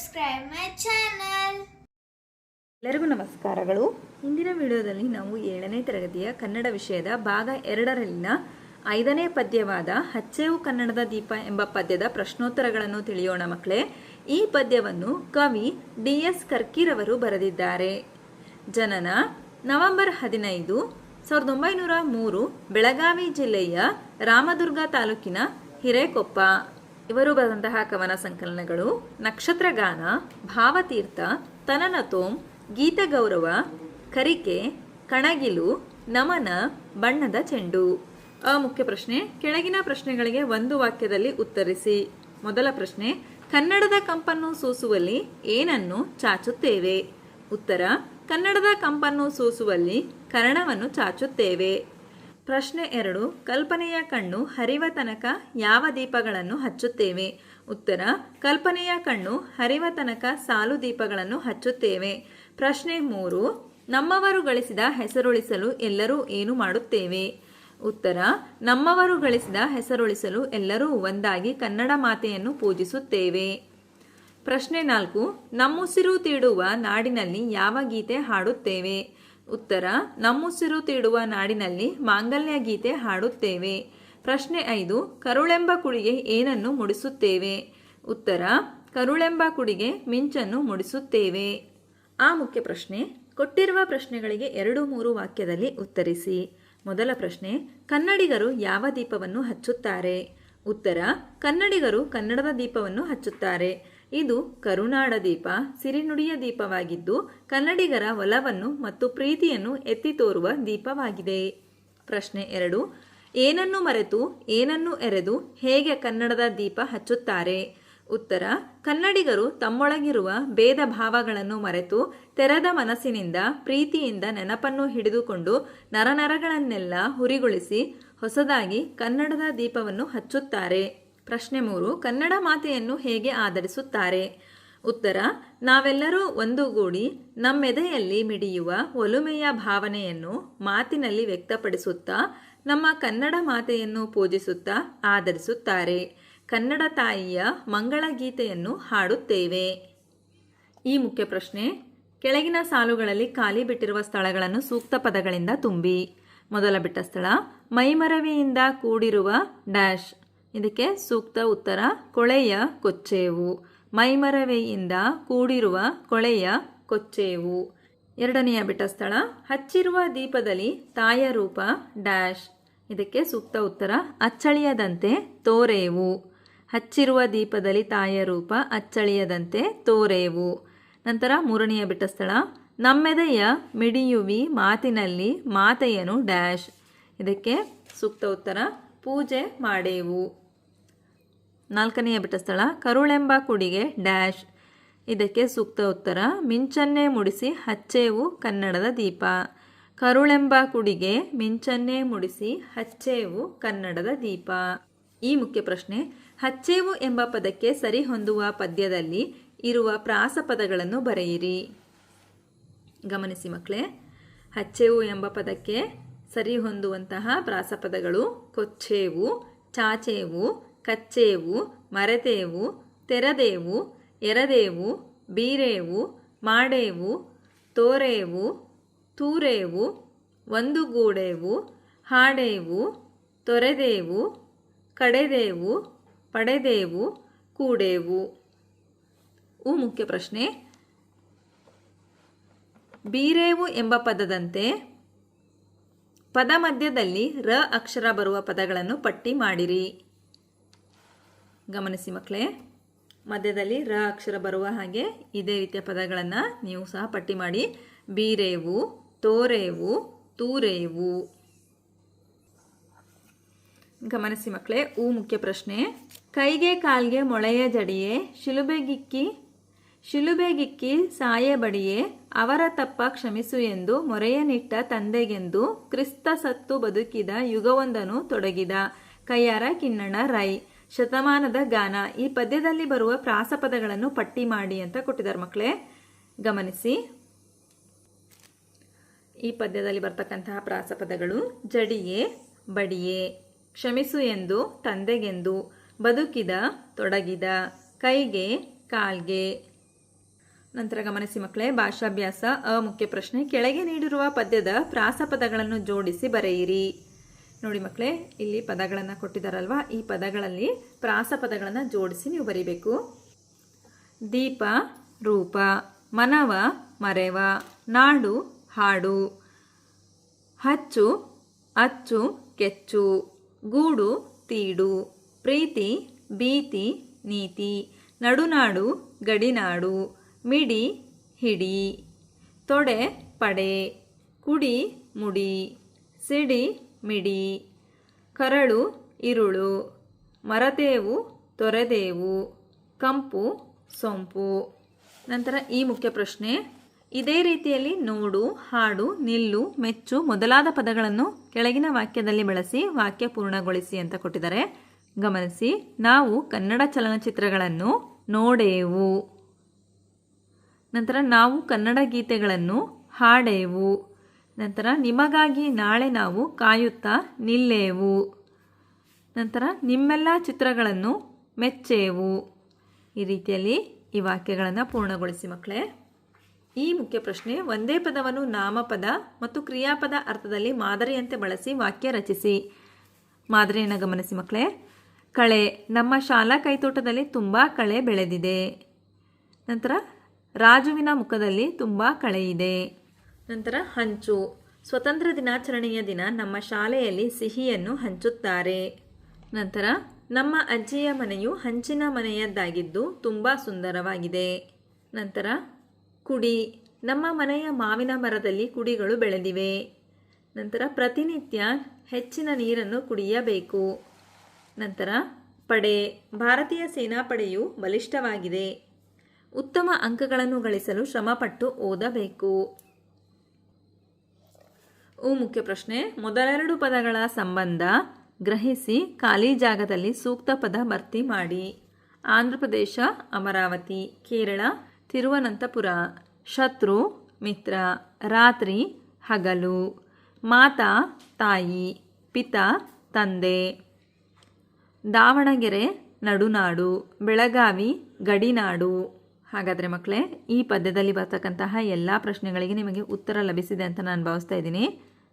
subscribe my channel ಎಲ್ಲರಿಗೂ ನಮಸ್ಕಾರಗಳು. ಇಂದಿನ ವಿಡಿಯೋದಲ್ಲಿ ನಾವು ಏಳನೇ ತರಗತಿಯ ಕನ್ನಡ ವಿಷಯದ ಭಾಗ ಎರಡರಲ್ಲಿನ ಐದನೇ ಪದ್ಯವಾದ ಹಚ್ಚೇವು ಕನ್ನಡದ ದೀಪ ಎಂಬ ಪದ್ಯದ ಪ್ರಶ್ನೋತ್ತರಗಳನ್ನು ತಿಳಿಯೋಣ ಮಕ್ಕಳೇ. ಈ ಪದ್ಯವನ್ನು ಕವಿ ಡಿ ಎಸ್ ಕರ್ಕಿರವರು ಬರೆದಿದ್ದಾರೆ. ಜನನ ನವೆಂಬರ್ ಹದಿನೈದು, ಸಾವಿರದ ಒಂಬೈನೂರ ಮೂರು, ಬೆಳಗಾವಿ ಜಿಲ್ಲೆಯ ರಾಮದುರ್ಗ ತಾಲೂಕಿನ ಹಿರೇಕೊಪ್ಪ. ಇವರು ಬರೆದಂತಹ ಕವನ ಸಂಕಲನಗಳು ನಕ್ಷತ್ರಗಾನ, ಭಾವತೀರ್ಥ ತನನತೋಮ್ ಗೀತಗೌರವ, ಕರಿಕೆ, ಕಣಗಿಲು, ನಮನ, ಬಣ್ಣದ ಚೆಂಡು. ಅ ಮುಖ್ಯ ಪ್ರಶ್ನೆ, ಕೆಳಗಿನ ಪ್ರಶ್ನೆಗಳಿಗೆ ಒಂದು ವಾಕ್ಯದಲ್ಲಿ ಉತ್ತರಿಸಿ. ಮೊದಲ ಪ್ರಶ್ನೆ, ಕನ್ನಡದ ಕಂಪನ್ನು ಸೂಸುವಲ್ಲಿ ಏನನ್ನು ಚಾಚುತ್ತೇವೆ? ಉತ್ತರ, ಕನ್ನಡದ ಕಂಪನ್ನು ಸೂಸುವಲ್ಲಿ ಕರ್ಣವನ್ನು ಚಾಚುತ್ತೇವೆ. ಪ್ರಶ್ನೆ ಎರಡು, ಕಲ್ಪನೆಯ ಕಣ್ಣು ಹರಿವ ತನಕ ಯಾವ ದೀಪಗಳನ್ನು ಹಚ್ಚುತ್ತೇವೆ? ಉತ್ತರ, ಕಲ್ಪನೆಯ ಕಣ್ಣು ಹರಿವ ತನಕ ಸಾಲು ದೀಪಗಳನ್ನು ಹಚ್ಚುತ್ತೇವೆ. ಪ್ರಶ್ನೆ ಮೂರು, ನಮ್ಮವರು ಗಳಿಸಿದ ಹೆಸರುಳಿಸಲು ಎಲ್ಲರೂ ಏನು ಮಾಡುತ್ತೇವೆ? ಉತ್ತರ, ನಮ್ಮವರು ಗಳಿಸಿದ ಹೆಸರುಳಿಸಲು ಎಲ್ಲರೂ ಒಂದಾಗಿ ಕನ್ನಡ ಮಾತೆಯನ್ನು ಪೂಜಿಸುತ್ತೇವೆ. ಪ್ರಶ್ನೆ ನಾಲ್ಕು, ನಮ್ಮುಸಿರು ತೀಡುವ ನಾಡಿನಲ್ಲಿ ಯಾವ ಗೀತೆ ಹಾಡುತ್ತೇವೆ? ಉತ್ತರ ನಮ್ಮುಸಿರು ತೀಡುವ ನಾಡಿನಲ್ಲಿ ಮಾಂಗಲ್ಯ ಗೀತೆ ಹಾಡುತ್ತೇವೆ. ಪ್ರಶ್ನೆ ಐದು, ಕರುಳೆಂಬ ಕುಡಿಗೆ ಏನನ್ನು ಮುಡಿಸುತ್ತೇವೆ? ಉತ್ತರ, ಕರುಳೆಂಬ ಕುಡಿಗೆ ಮಿಂಚನ್ನು ಮುಡಿಸುತ್ತೇವೆ. ಆ ಮುಖ್ಯ ಪ್ರಶ್ನೆ, ಕೊಟ್ಟಿರುವ ಪ್ರಶ್ನೆಗಳಿಗೆ ಎರಡು ಮೂರು ವಾಕ್ಯದಲ್ಲಿ ಉತ್ತರಿಸಿ. ಮೊದಲ ಪ್ರಶ್ನೆ, ಕನ್ನಡಿಗರು ಯಾವ ದೀಪವನ್ನು ಹಚ್ಚುತ್ತಾರೆ? ಉತ್ತರ, ಕನ್ನಡಿಗರು ಕನ್ನಡದ ದೀಪವನ್ನು ಹಚ್ಚುತ್ತಾರೆ. ಇದು ಕರುನಾಡ ದೀಪ, ಸಿರಿನುಡಿಯ ದೀಪವಾಗಿದ್ದು ಕನ್ನಡಿಗರ ಒಲವನ್ನು ಮತ್ತು ಪ್ರೀತಿಯನ್ನು ಎತ್ತಿ ತೋರುವ ದೀಪವಾಗಿದೆ. ಪ್ರಶ್ನೆ ಎರಡು, ಏನನ್ನು ಮರೆತು, ಏನನ್ನು ಎರೆದು, ಹೇಗೆ ಕನ್ನಡದ ದೀಪ ಹಚ್ಚುತ್ತಾರೆ? ಉತ್ತರ, ಕನ್ನಡಿಗರು ತಮ್ಮೊಳಗಿರುವ ಭೇದ ಭಾವಗಳನ್ನು ಮರೆತು ತೆರೆದ ಮನಸ್ಸಿನಿಂದ, ಪ್ರೀತಿಯಿಂದ ನೆನಪನ್ನು ಹಿಡಿದುಕೊಂಡು ನರನರಗಳನ್ನೆಲ್ಲ ಹುರಿಗೊಳಿಸಿ ಹೊಸದಾಗಿ ಕನ್ನಡದ ದೀಪವನ್ನು ಹಚ್ಚುತ್ತಾರೆ. ಪ್ರಶ್ನೆ ಮೂರು, ಕನ್ನಡ ಮಾತೆಯನ್ನು ಹೇಗೆ ಆಧರಿಸುತ್ತಾರೆ? ಉತ್ತರ, ನಾವೆಲ್ಲರೂ ಒಂದುಗೂಡಿ ನಮ್ಮೆದೆಯಲ್ಲಿ ಮಿಡಿಯುವ ಒಲುಮೆಯ ಭಾವನೆಯನ್ನು ಮಾತಿನಲ್ಲಿ ವ್ಯಕ್ತಪಡಿಸುತ್ತಾ, ನಮ್ಮ ಕನ್ನಡ ಮಾತೆಯನ್ನು ಪೂಜಿಸುತ್ತಾ ಆಧರಿಸುತ್ತಾರೆ. ಕನ್ನಡ ತಾಯಿಯ ಮಂಗಳ ಗೀತೆಯನ್ನು ಹಾಡುತ್ತೇವೆ. ಈ ಮುಖ್ಯ ಪ್ರಶ್ನೆ, ಕೆಳಗಿನ ಸಾಲುಗಳಲ್ಲಿ ಖಾಲಿ ಬಿಟ್ಟಿರುವ ಸ್ಥಳಗಳನ್ನು ಸೂಕ್ತ ಪದಗಳಿಂದ ತುಂಬಿ. ಮೊದಲ ಬಿಟ್ಟ ಸ್ಥಳ, ಮೈಮರವಿಯಿಂದ ಕೂಡಿರುವ ಡ್ಯಾಶ್. ಇದಕ್ಕೆ ಸೂಕ್ತ ಉತ್ತರ, ಕೊಳೆಯ ಕೊಚ್ಚೇವು. ಮೈಮರವೆಯಿಂದ ಕೂಡಿರುವ ಕೊಳೆಯ ಕೊಚ್ಚೇವು. ಎರಡನೆಯ ಬೆಟ್ಟ ಸ್ಥಳ, ಹಚ್ಚಿರುವ ದೀಪದಲ್ಲಿ ತಾಯ ರೂಪ ಡ್ಯಾಶ್. ಇದಕ್ಕೆ ಸೂಕ್ತ ಉತ್ತರ, ಅಚ್ಚಳಿಯದಂತೆ ತೋರೇವು. ಹಚ್ಚಿರುವ ದೀಪದಲ್ಲಿ ತಾಯ ರೂಪ ಅಚ್ಚಳಿಯದಂತೆ ತೋರೇವು. ನಂತರ ಮೂರನೆಯ ಬಿಟ್ಟ ಸ್ಥಳ, ನಮ್ಮೆದೆಯ ಮಿಡಿಯುವಿ ಮಾತಿನಲ್ಲಿ ಮಾತೆಯನು ಡ್ಯಾಶ್. ಇದಕ್ಕೆ ಸೂಕ್ತ ಉತ್ತರ, ಪೂಜೆ ಮಾಡೇವು. ನಾಲ್ಕನೆಯ ಬಿಟ್ಟ ಸ್ಥಳ, ಕರುಳೆಂಬ ಕುಡಿಗೆ ಡ್ಯಾಶ್. ಇದಕ್ಕೆ ಸೂಕ್ತ ಉತ್ತರ, ಮಿಂಚನ್ನೇ ಮುಡಿಸಿ ಹಚ್ಚೇವು ಕನ್ನಡದ ದೀಪ. ಕರುಳೆಂಬ ಕುಡಿಗೆ, ಮಿಂಚನ್ನೇ ಮುಡಿಸಿ ಹಚ್ಚೇವು ಕನ್ನಡದ ದೀಪ. ಈ ಮುಖ್ಯ ಪ್ರಶ್ನೆ, ಹಚ್ಚೇವು ಎಂಬ ಪದಕ್ಕೆ ಸರಿ ಹೊಂದುವ ಪದ್ಯದಲ್ಲಿ ಇರುವ ಪ್ರಾಸಪದಗಳನ್ನು ಬರೆಯಿರಿ. ಗಮನಿಸಿ ಮಕ್ಕಳೇ, ಹಚ್ಚೇವು ಎಂಬ ಪದಕ್ಕೆ ಸರಿ ಹೊಂದುವಂತಹ ಪ್ರಾಸಪದಗಳು ಕೊಚ್ಚೇವು, ಚಾಚೇವು ಕಚ್ಚೇವು, ಮರೆತೇವು, ತೆರದೇವು, ಎರದೇವು, ಬೀರೇವು, ಮಾಡೇವು, ತೋರೇವು, ತೂರೇವು, ಒಂದುಗೂಡೇವು, ಹಾಡೇವು, ತೊರೆದೇವು, ಕಡೆದೇವು, ಪಡೆದೇವು, ಕೂಡೇವು. ಉ ಮುಖ್ಯ ಪ್ರಶ್ನೆ. ಬೀರೇವು ಎಂಬ ಪದದಂತೆ ಪದ ಮಧ್ಯದಲ್ಲಿ ರ ಅಕ್ಷರ ಬರುವ ಪದಗಳನ್ನು ಪಟ್ಟಿ ಮಾಡಿರಿ. ಗಮನಿಸಿ ಮಕ್ಕಳೇ. ಮಧ್ಯದಲ್ಲಿ ರ ಅಕ್ಷರ ಬರುವ ಹಾಗೆ ಇದೇ ರೀತಿಯ ಪದಗಳನ್ನು ನೀವು ಸಹ ಪಟ್ಟಿ ಮಾಡಿ. ಬೀರೇವು, ತೋರೇವು, ತೂರೇವು. ಗಮನಿಸಿ ಮಕ್ಕಳೇ ಉ ಮುಖ್ಯ ಪ್ರಶ್ನೆ. ಕೈಗೆ ಕಾಲ್ಗೆ ಮೊಳೆಯ ಜಡಿಯೇ ಶಿಲುಬೆಗಿಕ್ಕಿ ಶಿಲುಬೆಗಿಕ್ಕಿ ಸಾಯೆ ಬಡಿಯೇ, ಅವರ ತಪ್ಪ ಕ್ಷಮಿಸು ಎಂದು ಮೊರೆಯನಿಟ್ಟ ತಂದೆಗೆಂದು ಕ್ರಿಸ್ತ ಸತ್ತು ಬದುಕಿದ ಯುಗವೊಂದನು ತೊಡಗಿದ. ಕೈಯಾರ ಕಿನ್ನಣ ರೈ. ಶತಮಾನದ ಗಾನ. ಈ ಪದ್ಯದಲ್ಲಿ ಬರುವ ಪ್ರಾಸಪದಗಳನ್ನು ಪಟ್ಟಿ ಮಾಡಿ ಅಂತ ಕೊಟ್ಟಿದ್ದಾರೆ ಮಕ್ಕಳೇ. ಗಮನಿಸಿ. ಈ ಪದ್ಯದಲ್ಲಿ ಬರ್ತಕ್ಕಂತಹ ಪ್ರಾಸಪದಗಳು ಜಡಿಯೇ, ಬಡಿಯೇ, ಕ್ಷಮಿಸು ಎಂದು, ತಂದೆಗೆಂದು, ಬದುಕಿದ, ತೊಡಗಿದ, ಕೈಗೆ, ಕಾಲ್ಗೆ. ನಂತರ ಗಮನಿಸಿ ಮಕ್ಕಳೇ, ಭಾಷಾಭ್ಯಾಸ ಅ ಮುಖ್ಯ ಪ್ರಶ್ನೆ. ಕೆಳಗೆ ನೀಡಿರುವ ಪದ್ಯದ ಪ್ರಾಸಪದಗಳನ್ನು ಜೋಡಿಸಿ ಬರೆಯಿರಿ. ನೋಡಿ ಮಕ್ಕಳೇ, ಇಲ್ಲಿ ಪದಗಳನ್ನು ಕೊಟ್ಟಿದ್ದಾರಲ್ವ ಈ ಪದಗಳಲ್ಲಿ ಪ್ರಾಸ ಪದಗಳನ್ನು ಜೋಡಿಸಿ ನೀವು ಬರೀಬೇಕು. ದೀಪ, ರೂಪ, ಮನವ, ಮರೆವ, ನಾಡು, ಹಾಡು, ಹಚ್ಚು, ಅಚ್ಚು, ಕೆಚ್ಚು, ಗೂಡು, ತೀಡು, ಪ್ರೀತಿ, ಭೀತಿ, ನೀತಿ, ನಡುನಾಡು, ಗಡಿನಾಡು, ಮಿಡಿ, ಹಿಡಿ, ತೊಡೆ, ಪಡೆ, ಕುಡಿ, ಮುಡಿ, ಸಿಡಿ ಮಿಡಿ, ಕರಳು, ಇರುಳು ಮರದೇವು ತೊರೆದೇವು ಕಂಪು, ಸೊಂಪು. ನಂತರ ಈ ಮುಖ್ಯ ಪ್ರಶ್ನೆ, ಇದೇ ರೀತಿಯಲ್ಲಿ ನೋಡು, ಹಾಡು, ನಿಲ್ಲು, ಮೆಚ್ಚು ಮೊದಲಾದ ಪದಗಳನ್ನು ಕೆಳಗಿನ ವಾಕ್ಯದಲ್ಲಿ ಬಳಸಿ ವಾಕ್ಯ ಪೂರ್ಣಗೊಳಿಸಿ ಅಂತ ಕೊಟ್ಟಿದ್ದಾರೆ. ಗಮನಿಸಿ, ನಾವು ಕನ್ನಡ ಚಲನಚಿತ್ರಗಳನ್ನು ನೋಡೇವು. ನಂತರ ನಾವು ಕನ್ನಡ ಗೀತೆಗಳನ್ನು ಹಾಡೇವು. ನಂತರ ನಿಮಗಾಗಿ ನಾಳೆ ನಾವು ಕಾಯುತ್ತಾ ನಿಲ್ಲೇವು. ನಂತರ ನಿಮ್ಮೆಲ್ಲ ಚಿತ್ರಗಳನ್ನು ಮೆಚ್ಚೇವು. ಈ ರೀತಿಯಲ್ಲಿ ಈ ವಾಕ್ಯಗಳನ್ನು ಪೂರ್ಣಗೊಳಿಸಿ ಮಕ್ಕಳೇ. ಈ ಮುಖ್ಯ ಪ್ರಶ್ನೆ, ಒಂದೇ ಪದವನ್ನು ನಾಮಪದ ಮತ್ತು ಕ್ರಿಯಾಪದ ಅರ್ಥದಲ್ಲಿ ಮಾದರಿಯಂತೆ ಬಳಸಿ ವಾಕ್ಯ ರಚಿಸಿ. ಮಾದರಿಯನ್ನು ಗಮನಿಸಿ ಮಕ್ಕಳೇ. ಕಳೆ, ನಮ್ಮ ಶಾಲಾ ಕೈತೋಟದಲ್ಲಿ ತುಂಬ ಕಳೆ ಬೆಳೆದಿದೆ. ನಂತರ ರಾಜುವಿನ ಮುಖದಲ್ಲಿ ತುಂಬ ಕಳೆ ಇದೆ. ನಂತರ ಹಂಚು. ಸ್ವತಂತ್ರ ದಿನಾಚರಣೆಯ ದಿನ ನಮ್ಮ ಶಾಲೆಯಲ್ಲಿ ಸಿಹಿಯನ್ನು ಹಂಚುತ್ತಾರೆ. ನಂತರ ನಮ್ಮ ಅಜ್ಜಿಯ ಮನೆಯು ಹಂಚಿನ ಮನೆಯದ್ದಾಗಿದ್ದು ತುಂಬ ಸುಂದರವಾಗಿದೆ. ನಂತರ ಕುಡಿ. ನಮ್ಮ ಮನೆಯ ಮಾವಿನ ಮರದಲ್ಲಿ ಕುಡಿಗಳು ಬೆಳೆದಿವೆ. ನಂತರ ಪ್ರತಿನಿತ್ಯ ಹೆಚ್ಚಿನ ನೀರನ್ನು ಕುಡಿಯಬೇಕು. ನಂತರ ಪಡೆ. ಭಾರತೀಯ ಸೇನಾಪಡೆಯು ಬಲಿಷ್ಠವಾಗಿದೆ. ಉತ್ತಮ ಅಂಕಗಳನ್ನು ಗಳಿಸಲು ಶ್ರಮಪಟ್ಟು ಓದಬೇಕು. ಉ ಮುಖ್ಯ ಪ್ರಶ್ನೆ. ಮೊದಲೆರಡು ಪದಗಳ ಸಂಬಂಧ ಗ್ರಹಿಸಿ ಖಾಲಿ ಜಾಗದಲ್ಲಿ ಸೂಕ್ತ ಪದ ಭರ್ತಿ ಮಾಡಿ. ಆಂಧ್ರ ಪ್ರದೇಶ, ಅಮರಾವತಿ, ಕೇರಳ, ತಿರುವನಂತಪುರ, ಶತ್ರು, ಮಿತ್ರ, ರಾತ್ರಿ, ಹಗಲು, ಮಾತಾ, ತಾಯಿ, ಪಿತ, ತಂದೆ. ದಾವಣಗೆರೆ, ನಡುನಾಡು, ಬೆಳಗಾವಿ, ಗಡಿನಾಡು. ಹಾಗಾದರೆ ಮಕ್ಕಳೇ ಈ ಪದ್ಯದಲ್ಲಿ ಬರ್ತಕ್ಕಂತಹ ಎಲ್ಲ ಪ್ರಶ್ನೆಗಳಿಗೆ ನಿಮಗೆ ಉತ್ತರ ಲಭಿಸಿದೆ ಅಂತ ನಾನು ಭಾವಿಸ್ತಾ ಇದ್ದೀನಿ.